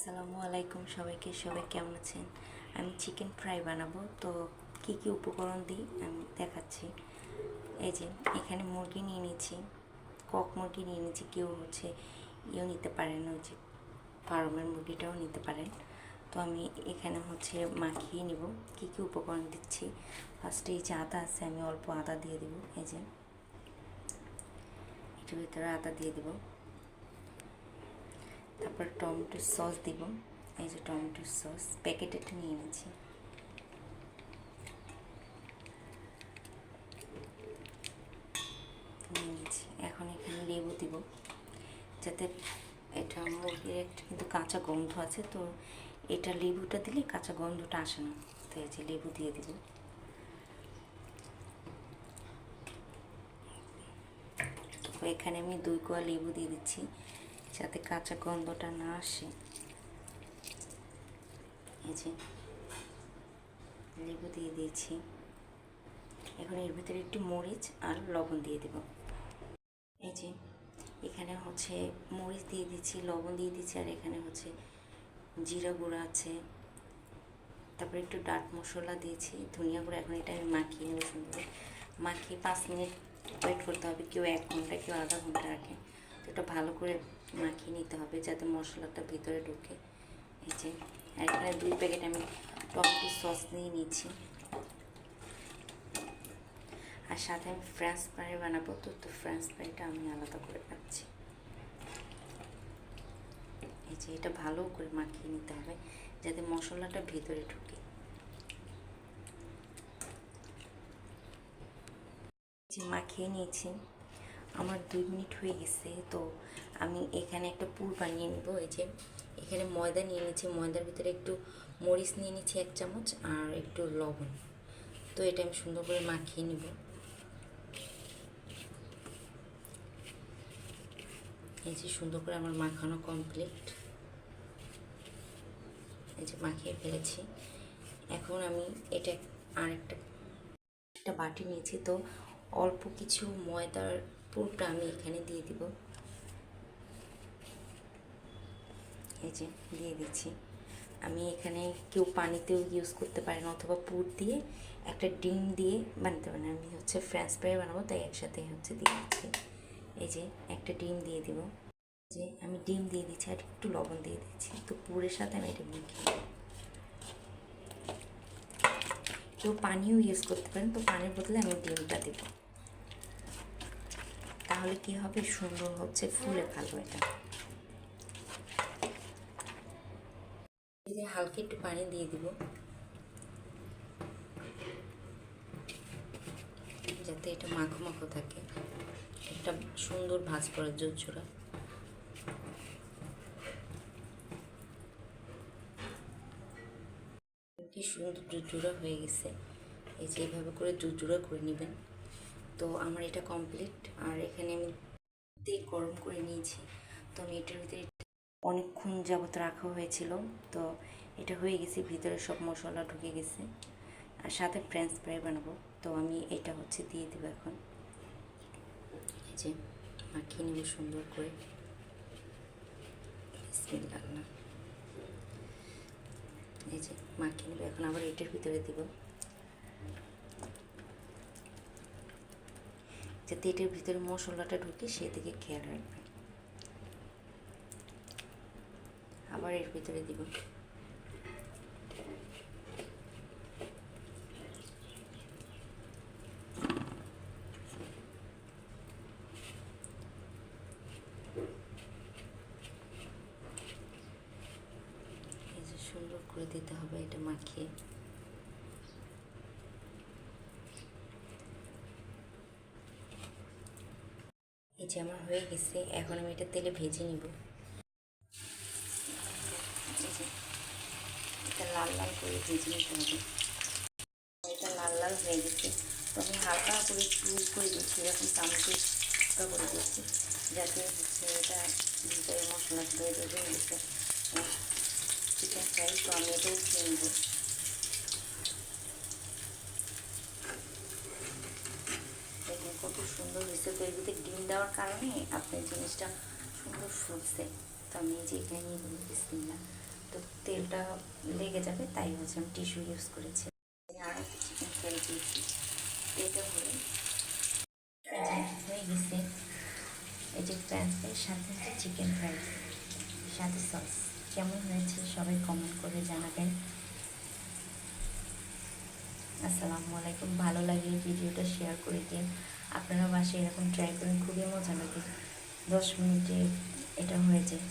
আসসালামু আলাইকুম সবাইকে, সবাই কেমন আছেন? আমি চিকেন ফ্রাই বানাবো, তো কি কি উপকরণ দিই আমি দেখাচ্ছি। এই যে, এখানে মুরগি নিয়ে নিয়েছি, কক মুরগি নিয়ে নিয়েছি, কেউ হচ্ছে ইয়েও নিতে পারেন, ওই যে ফার্মের মুরগিটাও নিতে পারেন। তো আমি এখানে হচ্ছে মাখিয়ে নিব, কি কি উপকরণ দিচ্ছি? ফার্স্টে এই যে আদা আছে, আমি অল্প আদা দিয়ে দেবো, এই যে। এটার ভিতরে আদা দিয়ে দেবো। তারপর টমেটোর সস দিব। এই যে টমেটোর সস প্যাকেটেটা নিয়ে নিয়েছি নিয়ে নিয়েছি এখন এখানে লেবু দিব। যাতে এটা মুরগির একটা কিন্তু কাঁচা গন্ধ আছে, তো এটা লেবুটা দিলে কাঁচা গন্ধটা আসে না। তো এই যে লেবু দিয়ে দিব এখানে আমি দুই কোয়া লেবু দিয়ে দিচ্ছি। যাতে কাঁচা গন্ধটা না আসে। এই যে লেবু দিয়ে দিয়েছি। এখন এর ভিতরে একটু মরিচ আর লবণ দিয়ে দেব। এই যে এখানে হচ্ছে মরিচ দিয়ে দিচ্ছি লবণ দিয়ে দিচ্ছি আর এখানে হচ্ছে জিরা গুঁড়া আছে। তারপরে একটু ডাট মশলা দিয়েছি, ধনিয়া গুঁড়া এখন এটা আমি মাখিয়ে নেব সুন্দর মাখিয়ে পাঁচ মিনিট ওয়েট করতে হবে, কেউ এক ঘণ্টা, কেউ আধা ঘণ্টা রাখে তো এটা ভালো করে মাখিয়ে নিতে হবে যাতে মশলাটা ভিতরে ঢোকে। এই যে আর এখানে দুই প্যাকেট আমি টমেটো সস নিয়ে নিচ্ছি আর সাথে আমি ফ্রেঞ্চ ফ্রাই বানাবো তো তো ফ্রেঞ্চ ফ্রাইটা আমি আলাদা করে রাখছি। এই যে, এটা ভালো করে মাখিয়ে নিতে হবে যাতে মশলাটা ভিতরে ঢুকে। যে, মাখিয়ে নিয়েছি। আমার দুই মিনিট হয়ে গেছে, তো আমি এখানে একটা পুর বানিয়ে নেব। এই যে এখানে ময়দা নিয়ে নিয়েছি, ময়দার ভিতরে একটু মরিচ নিয়ে নিচ্ছি এক চামচ আর একটু লবণ। তো এটা আমি সুন্দর করে মাখিয়ে নিব। এই যে সুন্দর করে আমার মাখানো কমপ্লিট এই যে মাখিয়ে ফেলেছি। এখন আমি এটা আরেকটা একটা বাটি নিয়েছি, তো অল্প কিছু ময়দার পুরটা আমি এখানে দিয়ে দিব। এই যে, দিয়ে দিচ্ছি। আমি এখানে কেউ পানিতেও ইউজ করতে পারেন অথবা পুর দিয়ে একটা ডিম দিয়ে বানাতে পারেন আমি হচ্ছে ফ্রেঞ্চ ফ্রাই বানাবো, তাই একসাথে হচ্ছে দিয়ে দিচ্ছি। এই যে, একটা ডিম দিয়ে দিব। যে, আমি ডিম দিয়ে দিচ্ছি, আর একটু লবণ দিয়ে দিচ্ছি। তো পুরের সাথে আমি এটা দেবো। কেউ পানিও ইউজ করতে পারেন, তো পানির বদলে আমি ডিমটা দেব। তাহলে কি হবে? সুন্দর হচ্ছে ফুলে ভালো এটা। হালকা একটু পানি দিয়ে দিব। যাতে এটা মাখো মাখো থাকে। একটা সুন্দর ভাজ করার জোরজোড়া কি সুন্দর জুজুরা হয়ে গেছে। এই যে এইভাবে করে জুজুরা করে নেবেন। তো আমার এটা কমপ্লিট আর এখানে আমি তেল গরম করে নিয়েছি। তো আমি এটার ভিতরে অনেকক্ষণ যাবত রাখা হয়েছিল। তো এটা হয়ে গেছে, ভিতরে সব মশলা ঢুকে গেছে। আর সাথে ফ্রেঞ্চ ফ্রাই বানাবো। তো আমি এটা হচ্ছে দিয়ে দেবো এখন। যে মাখিয়ে নেব সুন্দর করে। এই যে মাখিয়ে নেব, এখন আবার এটার ভিতরে দিব। যাতে এটার ভিতরে মশলাটা ঢুকে সেদিকে খেয়াল রাখবেন আবার এর ভিতরে দিব। সুন্দর করে দিতে হবে এটা মাখিয়ে। যে হয়ে গেছে। এখন আমি এটা তেলে ভেজে নিব। এটা লাল লাল করে ভেজে নিতে এটা লাল লাল হয়ে গেছে। তো আমি হালকা করে একটু করে দিচ্ছি, এরকম চামচে হালকা করে দিচ্ছি, যাতে হচ্ছে এটা ভিতরে মশলা ধরে ধরে গেছে। চিকেন ফ্রাই তো আমি এটাও খেয়ে নেব দেখুন কত সুন্দর হয়েছে তো এর ভিতরে ডিম দেওয়ার কারণে আপনার জিনিসটা সুন্দর ফুটছে। তো আমি এই যে এখানে নিয়ে নিই বিসমিল্লাহ তো তেলটা লেগে যাবে, তাই হচ্ছে আমি টিস্যু ইউজ করেছি। আর চিকেন ফ্রাই দিয়েছি, তেলটা হলে হয়ে গেছে। এই যে ফ্রাই সাথে হচ্ছে চিকেন ফ্রাই সাথে সস কেমন হয়েছে সবাই কমেন্ট করে জানাবেন। আসসালামু আলাইকুম। ভালো লাগলে ভিডিওটা শেয়ার করে দিন। আপনারা বাসায় এরকম ট্রাই করেন, খুবই মজা লাগে। দশ মিনিটে এটা হয়ে যায়।